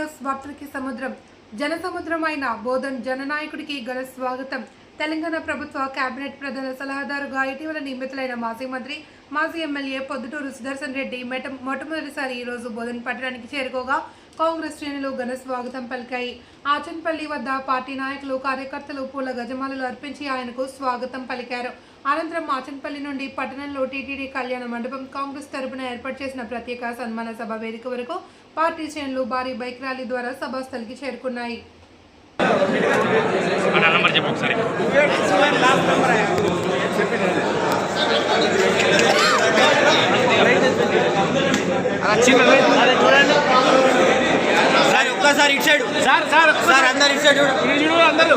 News వార్తలకి సముద్రం. జన సముద్రమైన బోధన్ జననాయకుడికి ఘన స్వాగతం. తెలంగాణ ప్రభుత్వ కేబినెట్ ప్రధాన సలహాదారుగా ఇటీవల నియమితులైన మాజీ మంత్రి మాజీ ఎమ్మెల్యే పొద్దుటూరు సుదర్శన్ రెడ్డి మెట మొట్టమొదటిసారి ఈ రోజు బోధన్ పట్టణానికి చేరుకోగా కాంగ్రెస్ శ్రేణులు ఘన స్వాగతం పలికాయి. ఆచన్పల్లి వద్ద పార్టీ నాయకులు కార్యకర్తలు పూల గజమాలలు అర్పించి ఆయనకు స్వాగతం పలికారు. అనంతరం ఆచన్పల్లి నుండి పట్టణంలో టీటీడీ కళ్యాణ మండపం కాంగ్రెస్ తరపున ఏర్పాటు చేసిన ప్రత్యేక సన్మాన సభ వేదిక వరకు పార్టీ శ్రేణులు భారీ బైక్ ర్యాలీ ద్వారా సభాస్థలికి చేరుకున్నాయి. నా సార్ ఒక్కసారి ఇటు సైడ్ సార్ సార్ సార్ అందరు ఇటు సైడ్ చూడు అందరూ.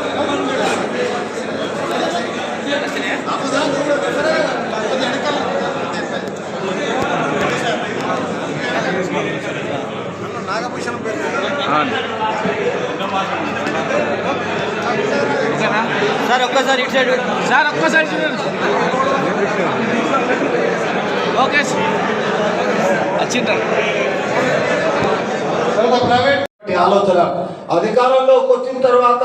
సార్ ఒక్కసారి ఇటు సైడ్ సార్ ఒక్కసారి ఓకే వచ్చిండ్రా. మీ ఆలోచన. అధికారంలోకి వచ్చిన తర్వాత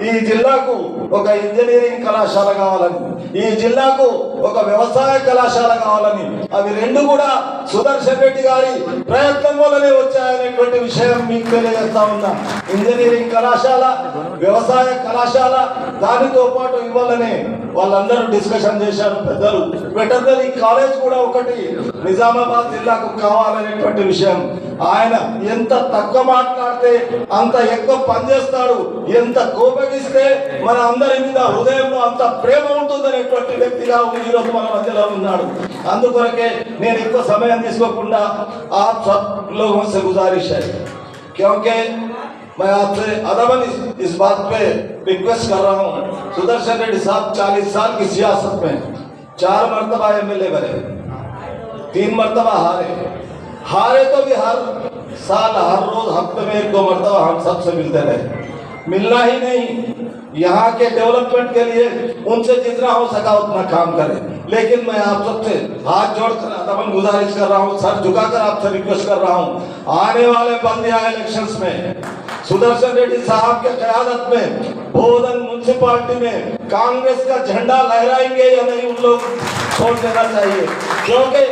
ఈ జిల్లాకు ఒక ఇంజనీరింగ్ కళాశాల కావాలని ఈ జిల్లాకు ఒక వ్యవసాయ కళాశాల కావాలని. అవి రెండు కూడా సుదర్శన్ రెడ్డి గారి ప్రయత్నం వల్లనే వచ్చాయనేటువంటి విషయం మీకు తెలియజేస్తా ఉన్నా. ఇంజనీరింగ్ కళాశాల వ్యవసాయ కళాశాల దానితో పాటు ఇవ్వాలనే వాళ్ళందరూ డిస్కషన్ చేశారు పెద్దలు. వెటర్నరీ కాలేజ్ కూడా ఒకటి నిజామాబాద్ జిల్లాకు కావాలనేటువంటి విషయం. ఆయన ఎంత తక్కువ మాట్లాడితే అంత ఎక్కువ పనిచేస్తాడు ఎంత కోపగిస్తే మన అందరి మీద హృదయంలో అంత ప్రేమ ఉంటుందనేటువంటి వ్యక్తిగా ఈరోజు మన మధ్యలో ఉన్నాడు అందుకొరకే నేను ఎక్కువ సమయం తీసుకోకుండా ఆ सब लोगों से गुजारिश है क्योंकि मैं आपसे अदबन इस, इस बात पे रिक्वेस्ट कर रहा हूँ सुदर्शन रेड्डी साहब चालीस साल की सियासत में चार मरतबा एमएलए बने तीन मरतबा हारे हारे तो भी हर साल हर रोज हफ्ते में एक दो मरतबा हम सबसे मिलते रहे मिलना ही नहीं यहाँ के डेवलपमेंट के लिए उनसे जितना हो सका उतना काम करें। लेकिन मैं आप सबसे हाथ जोड़कर अदबन गुजारिश कर रहा हूँ, सर झुकाकर आपसे रिक्वेस्ट कर रहा हूँ। आने वाले बंदिया इलेक्शंस में, सुदर्शन रेड्डी साहब के क्यादत में, बोधन म्यूनसिपालिटी में कांग्रेस का झंडा लहराएँगे या नहीं, उन लोग छोड़ देना चाहिए। क्योंकि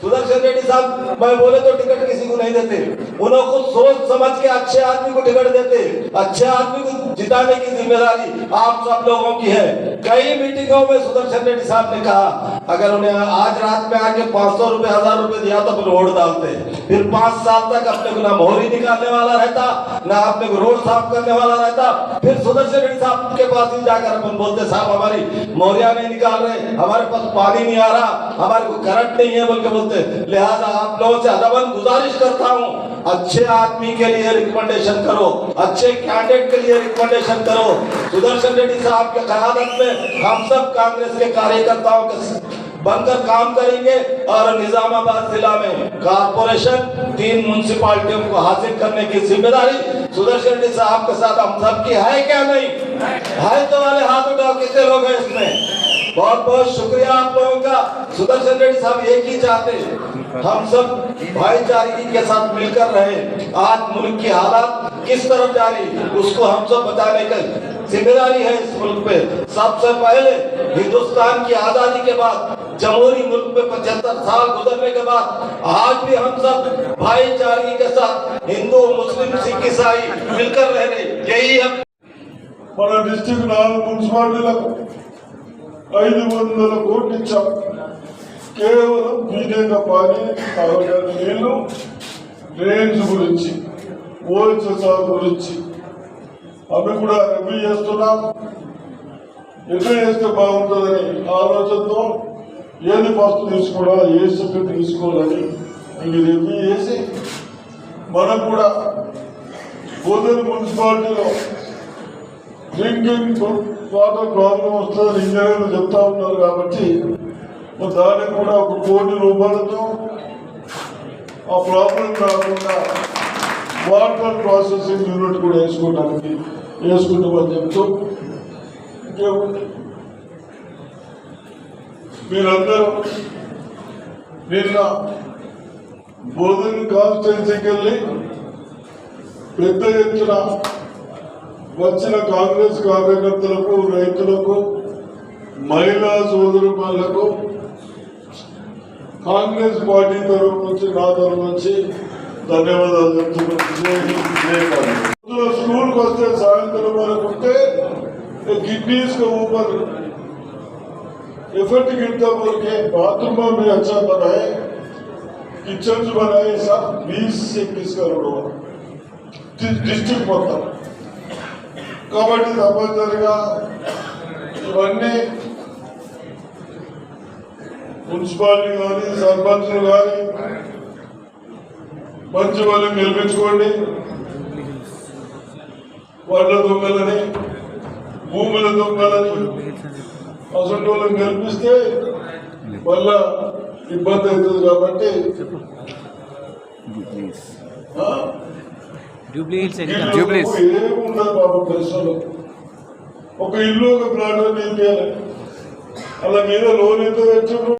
सुदर्शन रेड्डी साहब, मैं बोले तो टिकट किसी को नहीं देते। उन्होंने सोच समझ के अच्छे आदमी को टिकट देते। अच्छे आदमी को जिताने की ज़िम्मेदारी आप सब लोगों की है। कई मीटिंगों में सुदर्शन रेड्डी साहब ने कहा, अगर उन्हें आज रात में आके पाँच सौ रुपए, हज़ार रुपए दिया तो फिर वोट डालते। फिर पाँच साल तक अपने को ना मोहरी निकालने वाला रहता, ना अपने को रोड साफ़ करने वाला रहता। फिर सुदर्शन रेड्डी साहब के पास ही जाकर अपन बोलते, साहब, हमारी मोहरिया नहीं निकाल रहे, हमारे पास पानी नहीं आ रहा, हमारे को करंट नहीं है, बोल के बोलते। लिहाजा आप लोगों से अदबन गुजारिश करता हूँ, अच्छे आदमी के लिए रिकमेंडेशन करो, अच्छे कैंडिडेट के लिए रिकमेंडेशन करो। सुदर्शन रेड्डी साहब के कयादत में हम सब कांग्रेस के कार्यकर्ताओं के बनकर काम करेंगे और निजामाबाद जिला में कारपोरेशन तीन म्यूनसिपालिटियों को हासिल करने की ज़िम्मेदारी सुदर्शन रेड्डी साहब के साथ हम सब की है क्या नहीं? है तो वाले हाथ उठाओ कितने लोग हैं इसमें? बहुत बहुत शुक्रिया आप लोगों का। सुदर्शन रेड्डी साहब एक ही चाहते हम सब भाईचारगी के साथ मिलकर रहे। आज मुल्क की हालात किस तरफ जा रही उसको हम सब बताने का जिम्मेदारी है इस मुल्क पे सबसे पहले हिंदुस्तान की आजादी के बाद जमहूरी मुल्क में पचहत्तर साल गुजरने के बाद आज भी हम सब भाईचारगी के साथ हिंदू मुस्लिम सिख ईसाई मिलकर रह रहे यही हम మన డిస్టిక్ నాలుగు మున్సిపాలిటీలకు ఐదు వందల కోట్లు ఇచ్చాం కేవలం బీజేపీ పాని తాగడానికి నీళ్లు డ్రైన్స్ గురించి ఓఎస్ఎస్ఆర్ గురించి అవి కూడా రివ్యూ చేస్తున్నాం. రివ్యూ చేస్తే బాగుంటుందని ఆలోచనతో ఏది ఫస్ట్ తీసుకోవాలా ఏ సెకండ్ తీసుకోవాలని ఇవి రివ్యూ చేసి మనకు కూడా బోధన్ మున్సిపాలిటీలో డ్రింకింగ్ వాటర్ ప్రాబ్లం వస్తుందని ఇంజనీర్లు చెప్తా ఉన్నారు కాబట్టి దానికి కూడా ఒక కోటి రూపాయలతో ఆ ప్రాబ్లం రాకుండా వాటర్ ప్రాసెసింగ్ యూనిట్ కూడా వేసుకోవడానికి వేసుకుంటామని చెప్తూ ఇంకేముంది మీరందరూ నిన్న బోధన్ కాన్స్టిట్యున్సీకి వెళ్ళి పెద్ద ఎత్తున వచ్చిన కాంగ్రెస్ కార్యకర్తలకు రైతులకు మహిళా సోదరులకు కాంగ్రెస్ పార్టీ తరఫు నుంచి నా తరఫు నుంచి ధన్యవాదాలు చెప్తున్నాను జై హింద్, జై కాంగ్రెస్. పొద్దున స్కూల్కి వస్తే సాయంత్రం వరకు ఉంటే కిడ్నీస్ का ऊपर इफेक्ट गिरता बोल के बाथरूम में अच्छा बनाए किचन बनाए सब बीस से इक्कीस करोड़ हुआ। डि- डिस्ट्रिक्ट మొత్తం కాబట్టి తప్పనిసరిగా ఇవన్నీ మున్సిపాలిటీ కానీ సర్పంచులు కానీ మంచి వాళ్ళని గెలిపించుకోండి వాళ్ళ దొంగలని భూముల దొంగలని అసలు వాళ్ళని గెలిపిస్తే మళ్ళా ఇబ్బంది అవుతుంది కాబట్టి ఏముండదు బాబు ప్రశ్నలు. ఒక ఇల్లు ఒక ప్లాట్ అలా మీద లోన్ ఎంత తెచ్చారు?